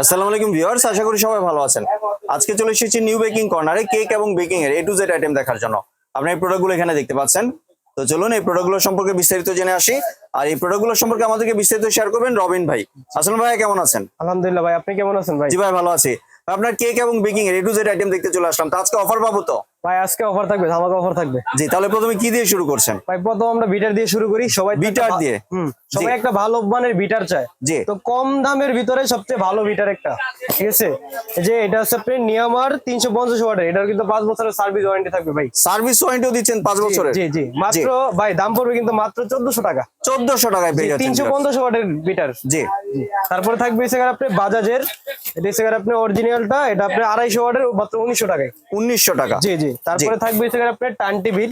আসসালামু আলাইকুম ভিউয়ার্স আশা করি সবাই ভালো আছেন। আজকে চলে এসেছি নিউ বেকিং কর্নারে কেক এবং বেকিং এর এ টু জেড আইটেম দেখার জন্য। আপনি এই প্রোডাক্টগুলো এখানে দেখতে পাচ্ছেন। তো চলুন এই প্রোডাক্টগুলো সম্পর্কে বিস্তারিত জেনে আসি। আর এই প্রোডাক্টগুলো সম্পর্কে আমাদেরকে বিস্তারিত শেয়ার করবেন রবিন ভাই। আসসালাম ভাই কেমন আছেন? আলহামদুলিল্লাহ ভাই আপনি কেমন আছেন ভাই? জি ভাই ভালো আছি। আপনার কেক এবং বেকিং এর এ টু জেড আইটেম দেখতে চলে আসলাম। তো আজকে অফার পাবো তো? ভাই আজকে অফার থাকবে ধামাকা অফার থাকবে। জি তাহলে প্রথমে কি দিয়ে শুরু করছেন? ভাই প্রথম আমরা বিটার দিয়ে শুরু করি সবাই বিটার দিয়ে? সবাই একটা ভালো মানের বিটার চায়। জি। তো কম দামের ভিতরে সবচেয়ে ভালো বিটার একটা ঠিক আছে? যে এটা হচ্ছে আপনি নিয়ামার তিনশো পঞ্চাশ ওয়াটের এটার কিন্তু পাঁচ বছরের সার্ভিস ওয়ারেন্টি থাকবে ভাই। সার্ভিস ওয়ারেন্টিও দিচ্ছেন পাঁচ বছরের? জি জি মাত্র ভাই দাম পড়বে কিন্তু মাত্র চোদ্দশো টাকা। চোদ্দশো টাকায় পেয়ে যাচ্ছেন তিনশো পঞ্চাশ ওয়াটের বিটার। জি। তারপরে থাকবে এসে আপনি বাজাজের এটা এসে আপনি অরিজিনালটা এটা আপনি আড়াইশো ওয়াটের মাত্র উনিশশো টাকায়। উনিশশো টাকা। জি জি। তারপরে থাকবে হচ্ছে আপনার টান টিভির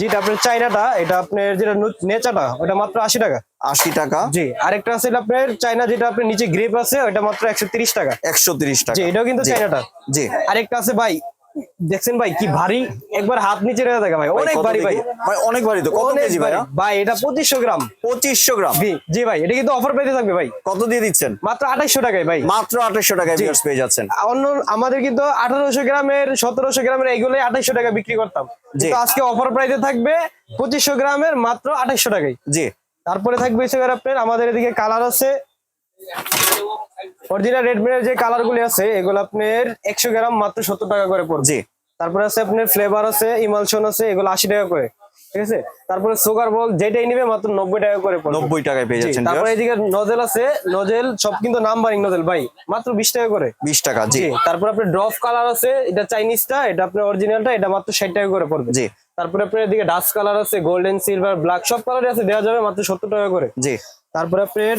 যেটা আপনার চাইনাটা এটা আপনার যেটা নেচাটা ওটা মাত্র আশি টাকা। আশি টাকা। জি আরেকটা আছে আপনার চাইনা যেটা আপনার নিচে গ্রেপ আছে ওটা মাত্র একশো তিরিশ টাকা। একশো তিরিশ টাকা। জি এটাও কিন্তু চাইনাটা জি। আরেকটা আছে ভাই দেখছেন ভাই কি ভারী? একবার হাত নিচে রেখে থাকে ভাই। অনেক ভারী ভাই। ভাই অনেক ভারী তো। কত কেজি। ভাইয়া ভাই এটা পঁচিশশো গ্রাম। পঁচিশশো গ্রাম? জি জি ভাই এটা কিন্তু অফার পেতে থাকবে ভাই। কত দিয়ে দিচ্ছেন? মাত্র আঠাইশশো টাকায় ভাই। মাত্র আঠাশশো টাকায় ভিউয়ার্স পেয়ে যাচ্ছেন। অন্য আমাদের কিন্তু আঠারোশো গ্রামের সতেরোশো গ্রামের এইগুলোই আঠাইশো টাকা বিক্রি করতাম। জি। কিন্তু আজকে অফার প্রাইসে থাকবে পঁচিশশো গ্রামের মাত্র আঠাইশো টাকায়। জি। তারপরে থাকবে আপনার আমাদের এদিকে কালার আছে অরিজিনাল রেডমিনের যে কালার গুলি আছে এগুলো আপনার একশো গ্রাম মাত্র সত্তর টাকা করে পড়বে জি তারপরে আছে আপনার ফ্লেভার আছে ইমালশন আছে এগুলো আশি টাকা করে ঠিক আছে? তারপরে সুগার বল যেটাই নিবে মাত্র নব্বই টাকা করে নব্বই টাকায় পেয়ে যাচ্ছেন তারপরে এদিকে নজেল আছে নজেল সব কিন্তু নাম্বারিং নজেল ভাই মাত্র বিশ টাকা করে। বিশ টাকা জি। তারপর আপনার ড্রপ কালার আছে এটা চাইনিজটা এটা আপনার অরিজিনালটা এটা মাত্র ষাট টাকা করে পড়বে। জি। তারপরে আপনার এদিকে ডাস্ট কালার আছে গোল্ডেন সিলভার ব্ল্যাক সব কালারই আছে দেওয়া যাবে মাত্র সত্তর টাকা করে। জি। তারপরে আপনার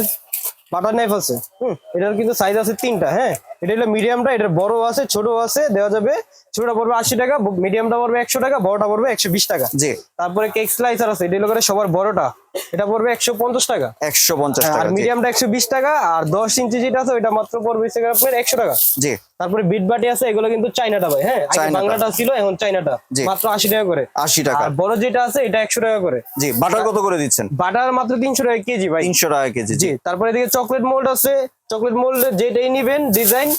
বাটার নাইফ আছে। হুম এটার কিন্তু সাইজ আছে তিনটা হ্যাঁ? এটা হলো মিডিয়ামটা এটার বড় আছে ছোট আছে দেওয়া যাবে। ছোটটা পড়বে আশি টাকা মিডিয়ামটা পড়বে একশো টাকা বড়টা পড়বে একশো বিশ টাকা। জি। তারপরে কেক স্লাইসার আছে এটা হলো করে সবার বড়টা। এটা পড়বে একশো পঞ্চাশ টাকা। একশো পঞ্চাশ হ্যাঁ, আর মিডিয়ামটা একশো বিশ টাকা আর দশ ইঞ্চি যেটা আছে ওইটা মাত্র পড়বে আপনার একশো টাকা। জি। তারপরে বিট বাটি আছে এগুলো কিন্তু চাইনাটা ভাই হ্যাঁ? বাংলাটা ছিল এখন চাইনাটা মাত্র আশি টাকা করে। আশি টাকা। আর বড় যেটা আছে এটা একশো টাকা করে। জি বাটার কত করে দিচ্ছেন? বাটার মাত্র তিনশো টাকা কেজি ভাই। তিনশো টাকা কেজি জি। তারপরে এদিকে চকলেট মোল্ড আছে চকলেট মোল্ড যেটাই নিবেন ডিজাইন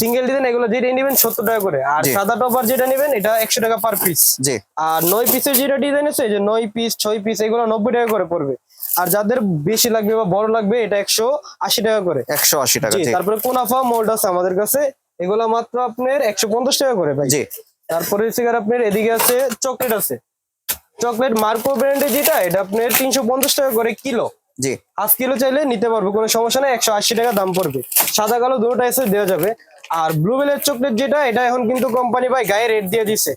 সিঙ্গেল ডিজাইন এগুলো যেটাই নিবেন সত্তর টাকা করে। আর সাদা টপার যেটা নিবেন এটা একশো টাকা পার পিস জি। আর নয় পিসের যেটা ডিজাইন আছে যে নয় পিস ছয় পিস এগুলো নব্বই টাকা করে পড়বে। আর যাদের বেশি লাগবে বা বড় লাগবে এটা একশো আশি টাকা করে। একশো আশি টাকা তারপরে কোনাফা মোল্ড আছে আমাদের কাছে। এগুলো মাত্র আপনার একশো পঞ্চাশ টাকা করে ভাই। জি। তারপরে গিয়ে আপনার এদিকে আছে চকলেট আছে। চকলেট মার্কো ব্র্যান্ডের যেটা এটা আপনার তিনশো পঞ্চাশ টাকা করে কিলো। জি। পাঁচ কিলো চাইলে নিতে পারব কোনো সমস্যা নেই একশো আশি টাকা দাম পড়বে। সাদা কালো দুটো এসে দেওয়া যাবে। আর ব্লু বেলের চকলেট যেটা এটা এখন কিন্তু কোম্পানি ভাই গায়ে রেট দিয়ে দিছে।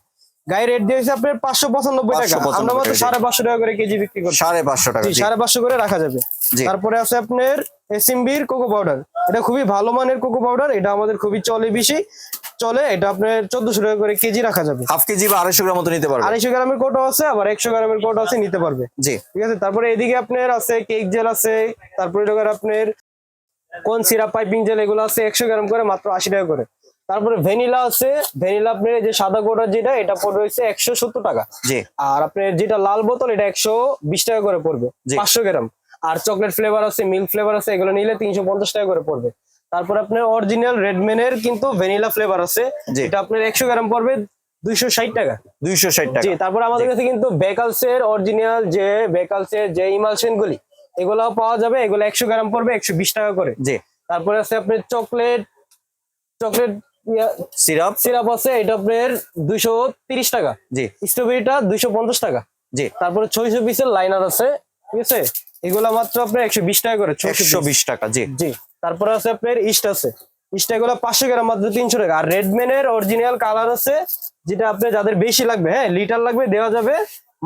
গায়ে রেট দিয়েছে আপনার পাঁচশো পঁচানব্বই টাকা। 595 আমরা মাত্র সাড়ে পাঁচশো টাকা করে কেজি বিক্রি করি সাড়ে পাঁচশো টাকা সাড়ে পাঁচশো করে রাখা যাবে। তারপরে আছে আপনার এসিমবির কোকো পাউডার এটা খুবই ভালো মানের কোকো পাউডার এটা আমাদের খুবই চলে বেশি। চলে এটা আপনার চোদ্দশো টাকা করে কেজি রাখা যাবে। হাফ কেজি বা আড়াইশো গ্রাম মতো নিতে পারবেন আড়াইশো গ্রামের কোটো আছে আবার একশো গ্রামের কোটো আছে নিতে পারবে। জি। ঠিক আছে তারপরে এদিকে আপনার আছে কেক জেল আছে তারপরে আপনার কোন সিরাপ পাইপিং জেল এগুলো আছে একশো গ্রাম করে মাত্র আশি টাকা করে। তারপরে ভ্যানিলা আছে ভ্যানিলা আপনার যে সাদা কোটা যেটা এটা পড়বে হচ্ছে একশো সত্তর টাকা। জি। আর আপনার যেটা লাল বোতল এটা একশো বিশ টাকা করে পড়বে। পাঁচশো গ্রাম। আর চকলেট ফ্লেভার আছে মিল্ক ফ্লেভার আছে এগুলো নিলে তিনশো পঞ্চাশ টাকা করে পড়বে। তারপর আপনার অরিজিনাল রেডমেনের কিন্তু ভ্যানিলা ফ্লেভার আছে। এটা আপনার একশো গ্রাম পড়বে দুইশো ষাট টাকা। দুইশো ষাট টাকা। জি তারপর আমাদের কাছে কিন্তু বেকালসের অরিজিনাল যে বেকালসের যে ইমালশন গুলি এগুলো পাওয়া যাবে এগুলো একশো গ্রাম পড়বে একশো বিশ টাকা করে। জি। তারপরে আছে আপনার চকলেট চকলেট সিরাপ। সিরাপ আছে এটা আপনার দুইশো তিরিশ টাকা। জি। স্ট্রবেরিটা দুইশো পঞ্চাশ টাকা। জি। তারপরে ছয়শো পিসের লাইনার আছে ঠিক আছে? এগুলা মাত্র আপনার একশো বিশ টাকা করে 600 একশো বিশ টাকা জি। জি। তারপরে আছে আপনার ইস্ট আছে। ইস্ট এগুলো পাঁচশো গ্রাম মাত্র তিনশো টাকা। আর রেডম্যানের অরিজিনাল কালার আছে যেটা আপনার যাদের বেশি লাগবে হ্যাঁ লিটার লাগবে দেওয়া যাবে।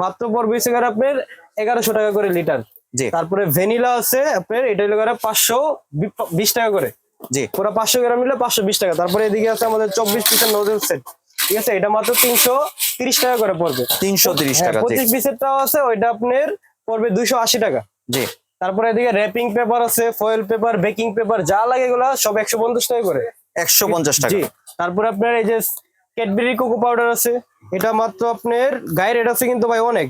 মাত্র পড়বে গিয়ে আপনার এগারোশো টাকা করে লিটার। জি। তারপরে ভ্যানিলা আছে আপনার এটা হলো গিয়ে পাঁচশো বিশ টাকা করে। জি। পুরো পাঁচশো গ্রাম নিলে পাঁচশো বিশ টাকা। তারপরে এদিকে আছে আমাদের চব্বিশ পিসের নোজেল সেট ঠিক আছে? এটা মাত্র তিনশো তিরিশ টাকা করে পড়বে। তিনশো তিরিশ হ্যাঁ টাকা পঁচিশ পিসেরটাও আছে ওইটা আপনার পড়বে দুইশো আশি টাকা। জি। তারপরে এদিকে র্যাপিং পেপার আছে ফয়েল পেপার বেকিং পেপার যা লাগে এগুলা সব একশো পঞ্চাশ টাকা করে। একশো পঞ্চাশ টাকা। জি। তারপরে আপনার এই যে ক্যাডবেরি কোকো পাউডার আছে এটা মাত্র আপনার গায়ে রেট আছে কিন্তু ভাই অনেক।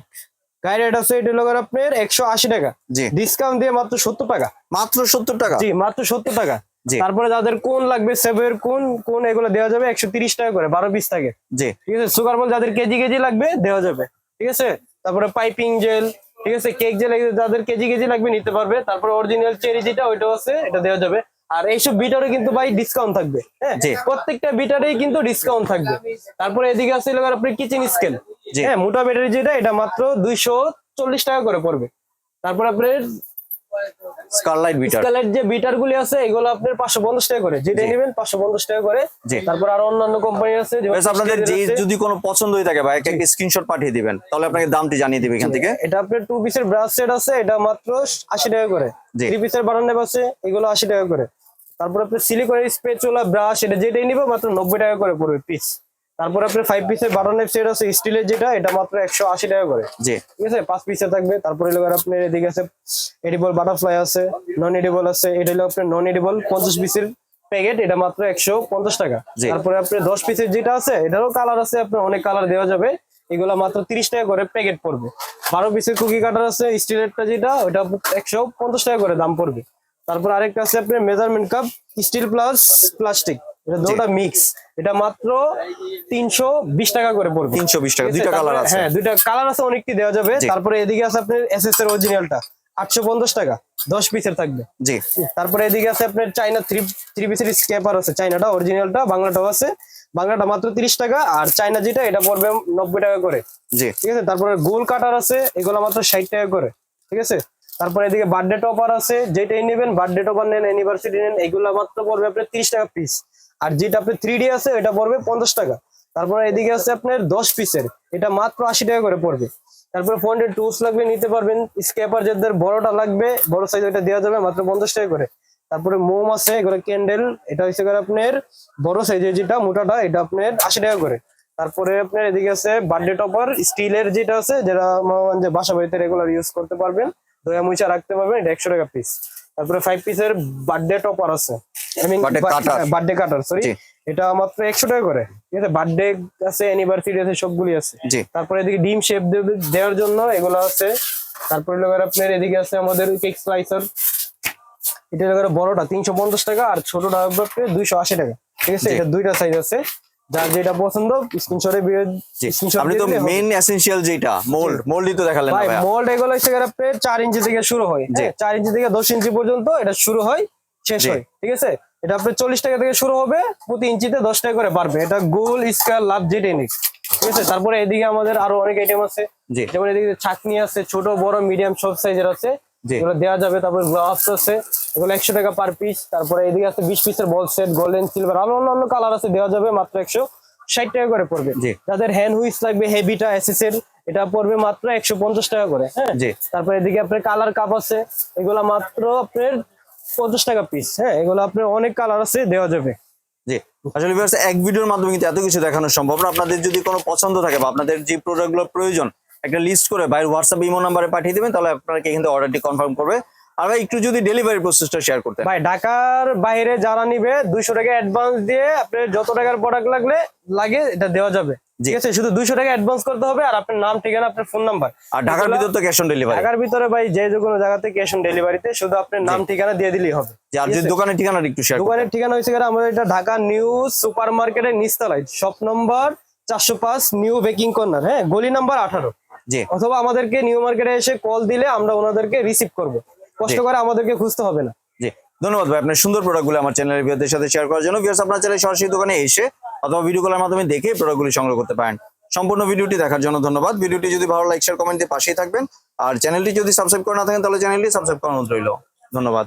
গায়ে রেট আছে এটা হলো আপনার একশো আশি টাকা। জি। ডিসকাউন্ট দিয়ে মাত্র সত্তর টাকা। মাত্র সত্তর টাকা। জি মাত্র সত্তর টাকা। তারপরে যাদের কোন লাগবে সেভের কোন কোন এগুলো দেওয়া যাবে একশো তিরিশ টাকা করে বারো পিস থাকে জি। ঠিক আছে সুগার বল যাদের কেজি কেজি লাগবে দেওয়া যাবে। ঠিক আছে? তারপরে পাইপিং জেল ঠিক আছে কেক যে লাগবে যাদের কেজি কেজি লাগবে নিতে পারবে। তারপর অরিজিনাল চেরি যেটা ওইটা আছে এটা দেওয়া যাবে। আর এইসব বিটারে কিন্তু ভাই ডিসকাউন্ট থাকবে হ্যাঁ? প্রত্যেকটা বিটারেই কিন্তু ডিসকাউন্ট থাকবে। তারপরে এদিকে আছে আপনি আপনার কিচেন স্কেল হ্যাঁ মোটা ব্যাটারি যেটা এটা মাত্র দুইশো চল্লিশ টাকা করে পড়বে। তারপর আপনার স্কারলাইট বিটার স্কেলের যে বিটার গুলি আছে এগুলো আপনার পাঁচশো পঞ্চাশ টাকা করে। যেটা নেবেন পাঁচশো পঞ্চাশ টাকা করে। তারপর আরও অন্যান্য কোম্পানি আছে বেশ আপনাদের যে যদি কোনো পছন্দ হয়ে থাকে ভাই একটা স্ক্রিনশট পাঠিয়ে দিবেন তাহলে আপনাকে দামটি জানিয়ে দিবে এখান থেকে। এটা আপনার টু পিসের ব্রাশ সেট আছে এটা মাত্র আশি টাকা করে। থ্রি পিসের বারান্ডাব আছে এগুলো আশি টাকা করে। তারপর আপনার সিলিকনের স্পেচুলা ব্রাশ এটা যেটাই নিবে মাত্র নব্বই টাকা করে পড়বে পিস তারপর আপনার ফাইভ পিসের বারো বারান্ডাব সেট আছে স্টিলের যেটা এটা মাত্র একশো আশি টাকা করে। জি। ঠিক আছে? পাঁচ পিসে থাকবে। তারপরে হলো আপনার এদিকে আছে এডিবল বাটারফ্লাই আছে নন এডিবল আছে এটা হলো আপনার নন এডিবল পঞ্চাশ পিসের প্যাকেট এটা মাত্র একশো পঞ্চাশ টাকা। তারপরে আপনার দশ পিসের যেটা আছে এটারও কালার আছে আপনার অনেক কালার দেওয়া যাবে। এগুলো মাত্র তিরিশ টাকা করে প্যাকেট পড়বে। বারো পিসের কুকি কাটার আছে স্টিলেরটা যেটা ওটা একশো পঞ্চাশ টাকা করে দাম পড়বে। তারপর আরেকটা আছে আপনার measurement cup steel plus plastic এটা দুটো মিক্স এটা মাত্র তিনশো বিশ টাকা করে পড়বে। তিনশো বিশ টাকা দুইটা কালার আছে। হ্যাঁ দুইটা কালার আছে অনেকটি দেওয়া যাবে। তারপরে এদিকে আছে আপনার এস এস এর অরিজিনালটা আটশো পঞ্চাশ টাকা দশ পিসের থাকবে। জি। তারপরে এদিকে আছে আপনার চাইনা থ্রি থ্রি পিসের স্কেপার আছে। চাইনাটা অরিজিনালটা বাংলাটাও আছে। বাংলাটা মাত্র তিরিশ টাকা আর চাইনা যেটা এটা পড়বে নব্বই টাকা করে। জি। ঠিক আছে? তারপরে গোল কাটার আছে এগুলো মাত্র ষাট টাকা করে। ঠিক আছে? তারপরে এদিকে বার্থডে টপার আছে যেটাই নেবেন বার্থডে টপার নেন অ্যানিভার্সারি নেন এগুলো মাত্র পড়বে আপনার তিরিশ টাকা পিস আর যেটা আপনার থ্রি ডি আছে, এটা পড়বে পঞ্চাশ টাকা। তারপরে এদিকে আছে আপনার দশ পিসের। এটা মাত্র আশি টাকা করে পড়বে। তারপরে ফোনের টুলস লাগবে, নিতে পারবেন। স্কেপার যাদের বড়টা লাগবে, বড় সাইজ এটা দেওয়া যাবে মাত্র পঞ্চাশ টাকা করে। তারপরে মোম আছে, এগুলো ক্যান্ডেল এটা হচ্ছে গিয়ে আপনার বড় সাইজের যেটা, মোটাটা, এটা আপনার আশি টাকা করে। তারপরে আপনার এদিকে আছে বার্থডে টপার স্টিলের যেটা আছে যেটা যে বাসা বাড়িতে রেগুলার ইউজ করতে পারবেন, দয়া মুচা রাখতে পারবেন, এটা একশো টাকা পিস তারপরে ফাইভ পিসের বার্থডে টপার আছে। বার্থডে কাটার সরি এটা মাত্র একশো টাকা করে। ঠিক আছে? বার্থডে আছে অ্যানিভার্সারি আছে সবগুলি আছে। তারপরে এদিকে ডিম শেপ দেওয়ার জন্য এগুলো আছে। তারপরে আপনার এদিকে আছে আমাদের কেক স্লাইসার এটা বড়টা তিনশো পঞ্চাশ টাকা আর ছোটটা হবে দুইশো আশি টাকা। ঠিক আছে? এটা দুইটা সাইজ আছে। যার যেটা পছন্দ স্ক্রিনশটে আপনি তো মেইন এসেনশিয়াল যেটা মোল্ড মোল্ডই তো দেখালেন ভাই মোল্ড এগুলো হচ্ছে আপনার চার ইঞ্চি থেকে শুরু হয়। হ্যাঁ, চার ইঞ্চি থেকে দশ ইঞ্চি পর্যন্ত এটা শুরু হয় শেষ হয় ঠিক আছে? এটা আপনার চল্লিশ টাকা থেকে শুরু হবে প্রতি ইঞ্চিতে দশ টাকা করে পারবে এটা গোল স্কয়ার লাভ যেটাই নিক ঠিক আছে? তারপরে এদিকে আমাদের আরও অনেক আইটেম আছে। যেমন এদিকে ছাকনি আছে ছোট বড় মিডিয়াম সব সাইজের আছে। এগুলো দেওয়া যাবে তারপরে গ্লাভস আছে এগুলো একশো টাকা পার পিস তারপরে এদিকে আছে বিশ পিসের বল সেট গোল্ডেন সিলভার আরও অন্যান্য কালার আছে দেওয়া যাবে মাত্র একশো ষাট টাকা করে পড়বে। যাদের হ্যান্ড হুইস লাগবে হেভিটা এসএস এটা পড়বে মাত্র একশো পঞ্চাশ টাকা করে হ্যাঁ। তারপরে এদিকে আপনার কালার কাপ আছে এগুলা মাত্র আপনার পঞ্চাশ টাকা পিস হ্যাঁ? এগুলো আপনার অনেক কালার আছে দেওয়া যাবে। জি। আসলে এক ভিডিওর মাধ্যমে কিন্তু এত কিছু দেখানো সম্ভব না। আপনাদের যদি কোনো পছন্দ থাকে বা আপনাদের যে প্রোডাক্টগুলো প্রয়োজন একটা লিস্ট করে বাইরে হোয়াটসঅ্যাপ ইমো নাম্বারে পাঠিয়ে দেবেন তাহলে আপনাকে কিন্তু অর্ডারটি কনফার্ম করবে। আর ভাই একটু যদি ডেলিভারি প্রসেসটা শেয়ার করতে। ভাই ঢাকার বাইরে যারা নিবে দুইশো টাকা অ্যাডভান্স দিয়ে আপনার যত টাকার প্রোডাক্ট লাগলে লাগে এটা দেওয়া যাবে। ঠিক আছে? শুধু দুইশো টাকা অ্যাডভান্স করতে হবে আর আপনার নাম ঠিকানা আপনার ফোন নাম্বার আর ঢাকার ভিতর তো ক্যাশ অন ডেলিভারি ঢাকার ভিতরে ভাই যে যে কোনো জায়গাতে ক্যাশ অন ডেলিভারিতে শুধু আপনার নাম ঠিকানা দিয়ে দিলেই হবে। আর যদি দোকানের ঠিকানাটা একটু শেয়ার দোকানের ঠিকানা হয়েছে আমাদের এটা ঢাকা নিউ সুপার মার্কেটের নিস্তালায় শপ নম্বর চারশো পাঁচ নিউ বেকিং কর্নার হ্যাঁ? গলি নাম্বার আঠারো। অথবা আমাদেরকে নিউ মার্কেটে এসে কল দিলে আমরা ওনাদেরকে রিসিভ করব। কষ্ট করে আমাদেরকে খুঁজতে হবে না। জি। ধন্যবাদ ভাই আপনার সুন্দর প্রোডাক্টগুলো আমার চ্যানেলের ভিউদের সাথে শেয়ার করার জন্য। ভিউয়ার্স আপনার চ্যানেল সরাসরি দোকানে এসে অথবা ভিডিও কলের মাধ্যমে দেখে প্রোডাক্টগুলি সংগ্রহ করতে পারেন। সম্পূর্ণ ভিডিওটি দেখার জন্য ধন্যবাদ। ভিডিওটি যদি ভালো লাইক শেয়ার কমেন্ট দিয়ে পাশেই থাকবেন। আর চ্যানেলটি যদি সাবস্ক্রাইব করে না থাকেন তাহলে চ্যানেলটি সাবস্ক্রাইব করানো রইল। ধন্যবাদ।